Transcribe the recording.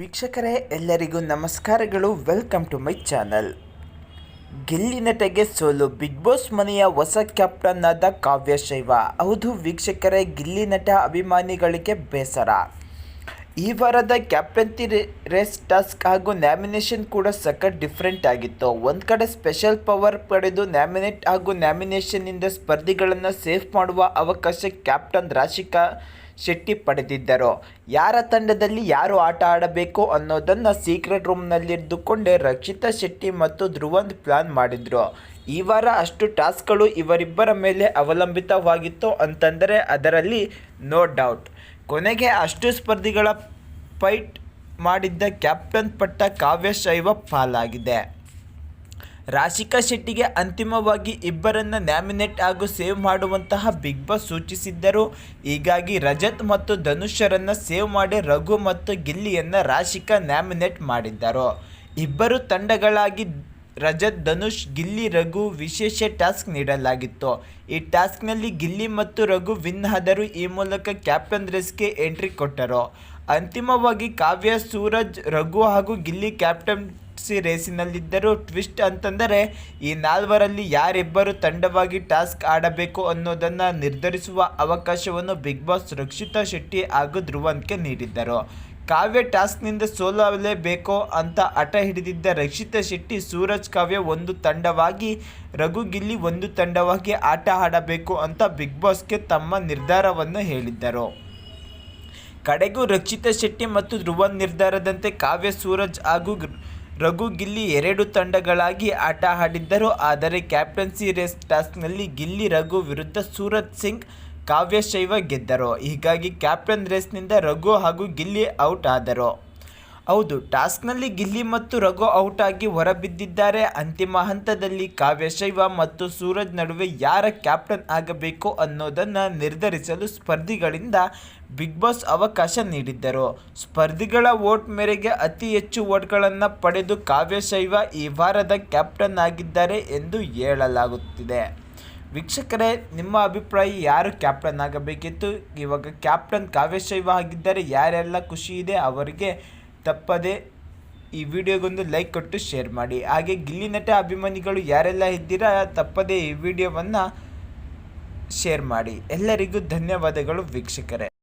ವೀಕ್ಷಕರೇ, ಎಲ್ಲರಿಗೂ ನಮಸ್ಕಾರಗಳು. Welcome to my channel Gilli ನಟಗೆ ಸೋಲು. ಬಿಗ್ ಬಾಸ್ ಮನೆಯ ಹೊಸ ಕ್ಯಾಪ್ಟನ್ ಆದ ಕಾವ್ಯ ಶೈವ ಹೌದು ವೀಕ್ಷಕರೇ, ಗಿಲ್ಲಿ ನಟ ಅಭಿಮಾನಿಗಳಿಗೆ ಬೇಸರ. ಈ ವಾರದ ಕ್ಯಾಪ್ಟನ್ಸಿ ರೇಸ್ ಟಾಸ್ಕ್ ಹಾಗೂ ನ್ಯಾಮಿನೇಷನ್ ಕೂಡ ಸಖತ್ ಡಿಫ್ರೆಂಟ್ ಆಗಿತ್ತು. ಒಂದು ಕಡೆ ಸ್ಪೆಷಲ್ ಪವರ್ ಪಡೆದು ನ್ಯಾಮಿನೇಟ್ ಹಾಗೂ ನ್ಯಾಮಿನೇಷನ್ನಿಂದ ಸ್ಪರ್ಧಿಗಳನ್ನು ಸೇಫ್ ಮಾಡುವ ಅವಕಾಶ ಕ್ಯಾಪ್ಟನ್ ರಾಶಿಕಾ ಶೆಟ್ಟಿ ಪಡೆದಿದ್ದರು. ಯಾರ ತಂಡದಲ್ಲಿ ಯಾರು ಆಟ ಆಡಬೇಕು ಅನ್ನೋದನ್ನು ಸೀಕ್ರೆಟ್ ರೂಮ್ನಲ್ಲಿದ್ದುಕೊಂಡೇ ರಕ್ಷಿತಾ ಶೆಟ್ಟಿ ಮತ್ತು ಧ್ರುವಂತ್ ಪ್ಲಾನ್ ಮಾಡಿದರು. ಈ ವಾರ ಅಷ್ಟು ಟಾಸ್ಕ್ಗಳು ಇವರಿಬ್ಬರ ಮೇಲೆ ಅವಲಂಬಿತವಾಗಿತ್ತು ಅಂತಂದರೆ ಅದರಲ್ಲಿ ನೋ ಡೌಟ್. ಕೊನೆಗೆ ಅಷ್ಟು ಸ್ಪರ್ಧಿಗಳ ಫೈಟ್ ಮಾಡಿದ್ದ ಕ್ಯಾಪ್ಟನ್ ಪಟ್ಟ ಕಾವ್ಯ ಶೈವ ಪಾಲಾಗಿದೆ. ರಾಶಿಕಾ ಶೆಟ್ಟಿಗೆ ಅಂತಿಮವಾಗಿ ಇಬ್ಬರನ್ನು ನ್ಯಾಮಿನೇಟ್ ಹಾಗೂ ಸೇವ್ ಮಾಡುವಂತಹ ಬಿಗ್ ಬಾಸ್ ಸೂಚಿಸಿದ್ದರು. ಹೀಗಾಗಿ ರಜತ್ ಮತ್ತು ಧನುಷರನ್ನು ಸೇವ್ ಮಾಡಿ ರಘು ಮತ್ತು ಗಿಲ್ಲಿಯನ್ನು ರಾಶಿಕಾ ನ್ಯಾಮಿನೇಟ್ ಮಾಡಿದ್ದರು. ಇಬ್ಬರು ತಂಡಗಳಾಗಿ ರಜತ್, ಧನುಷ್, ಗಿಲ್ಲಿ, ರಘು ವಿಶೇಷ ಟಾಸ್ಕ್ ನೀಡಲಾಗಿತ್ತು. ಈ ಟಾಸ್ಕ್ನಲ್ಲಿ ಗಿಲ್ಲಿ ಮತ್ತು ರಘು ವಿನ್ ಆದರು ಈ ಮೂಲಕ ಕ್ಯಾಪ್ಟನ್ ರೇಸ್ಗೆ ಎಂಟ್ರಿ ಕೊಟ್ಟರು. ಅಂತಿಮವಾಗಿ ಕಾವ್ಯ, ಸೂರಜ್, ರಘು ಹಾಗೂ ಗಿಲ್ಲಿ ಕ್ಯಾಪ್ಟನ್ಸಿ ರೇಸಿನಲ್ಲಿದ್ದರೂ ಟ್ವಿಸ್ಟ್ ಅಂತಂದರೆ, ಈ ನಾಲ್ವರಲ್ಲಿ ಯಾರಿಬ್ಬರು ತಂಡವಾಗಿ ಟಾಸ್ಕ್ ಆಡಬೇಕು ಅನ್ನೋದನ್ನು ನಿರ್ಧರಿಸುವ ಅವಕಾಶವನ್ನು ಬಿಗ್ ಬಾಸ್ ರಕ್ಷಿತಾ ಶೆಟ್ಟಿ ಹಾಗೂ ಧ್ರುವಂತ್ಗೆ ನೀಡಿದ್ದರು. ಕಾವ್ಯ ಟಾಸ್ಕ್ನಿಂದ ಸೋಲಲೇಬೇಕೋ ಅಂತ ಹಠ ಹಿಡಿದಿದ್ದ ರಕ್ಷಿತಾ ಶೆಟ್ಟಿ, ಸೂರಜ್ ಕಾವ್ಯ ಒಂದು ತಂಡವಾಗಿ, ರಘು ಗಿಲ್ಲಿ ಒಂದು ತಂಡವಾಗಿ ಆಟ ಆಡಬೇಕು ಅಂತ ಬಿಗ್ ಬಾಸ್ಗೆ ತಮ್ಮ ನಿರ್ಧಾರವನ್ನು ಹೇಳಿದ್ದರು. ಕಡೆಗೂ ರಕ್ಷಿತಾ ಶೆಟ್ಟಿ ಮತ್ತು ಧ್ರುವನ್ ನಿರ್ಧಾರದಂತೆ ಕಾವ್ಯ, ಸೂರಜ್ ಹಾಗೂ ರಘು ಗಿಲ್ಲಿ ಎರಡು ತಂಡಗಳಾಗಿ ಆಟ ಆಡಿದ್ದರು. ಆದರೆ ಕ್ಯಾಪ್ಟನ್ಸಿ ರೇಸ್ ಟಾಸ್ಕ್ನಲ್ಲಿ ಗಿಲ್ಲಿ, ರಘು ವಿರುದ್ಧ ಸೂರಜ್ ಸಿಂಗ್ ಕಾವ್ಯ ಶೈವ ಗೆದ್ದರು. ಹೀಗಾಗಿ ಕ್ಯಾಪ್ಟನ್ ರೇಸ್ನಿಂದ ರಘು ಹಾಗೂ ಗಿಲ್ಲಿ ಔಟ್ ಆದರು. ಹೌದು, ಟಾಸ್ಕ್ನಲ್ಲಿ ಗಿಲ್ಲಿ ಮತ್ತು ರಘು ಔಟ್ ಆಗಿ ಹೊರಬಿದ್ದಿದ್ದಾರೆ. ಅಂತಿಮ ಹಂತದಲ್ಲಿ ಕಾವ್ಯಶೈವ ಮತ್ತು ಸೂರಜ್ ನಡುವೆ ಯಾರ ಕ್ಯಾಪ್ಟನ್ ಆಗಬೇಕು ಅನ್ನೋದನ್ನು ನಿರ್ಧರಿಸಲು ಸ್ಪರ್ಧಿಗಳಿಂದ ಬಿಗ್ ಬಾಸ್ ಅವಕಾಶ ನೀಡಿದ್ದರು. ಸ್ಪರ್ಧಿಗಳ ವೋಟ್ ಮೇರೆಗೆ ಅತಿ ಹೆಚ್ಚು ವೋಟ್ಗಳನ್ನು ಪಡೆದು ಕಾವ್ಯಶೈವ ಈ ವಾರದ ಕ್ಯಾಪ್ಟನ್ ಆಗಿದ್ದಾರೆ ಎಂದು ಹೇಳಲಾಗುತ್ತಿದೆ. ವೀಕ್ಷಕರೇ, ನಿಮ್ಮ ಅಭಿಪ್ರಾಯ ಯಾರು ಕ್ಯಾಪ್ಟನ್ ಆಗಬೇಕಿತ್ತು? ಇವಾಗ ಕ್ಯಾಪ್ಟನ್ ಕಾವ್ಯಶೈವ ಆಗಿದ್ದರೆ ಯಾರೆಲ್ಲ ಖುಷಿ ಇದೆ ಅವರಿಗೆ ತಪ್ಪದೆ ಈ ವಿಡಿಯೋಗೊಂದು ಲೈಕ್ ಕೊಟ್ಟು ಶೇರ್ ಮಾಡಿ. ಹಾಗೆ ಗಿಲ್ಲಿ ನಟ ಅಭಿಮಾನಿಗಳು ಯಾರೆಲ್ಲ ಇದ್ದೀರಾ, ತಪ್ಪದೆ ಈ ವಿಡಿಯೋವನ್ನು ಶೇರ್ ಮಾಡಿ. ಎಲ್ಲರಿಗೂ ಧನ್ಯವಾದಗಳು ವೀಕ್ಷಕರೇ.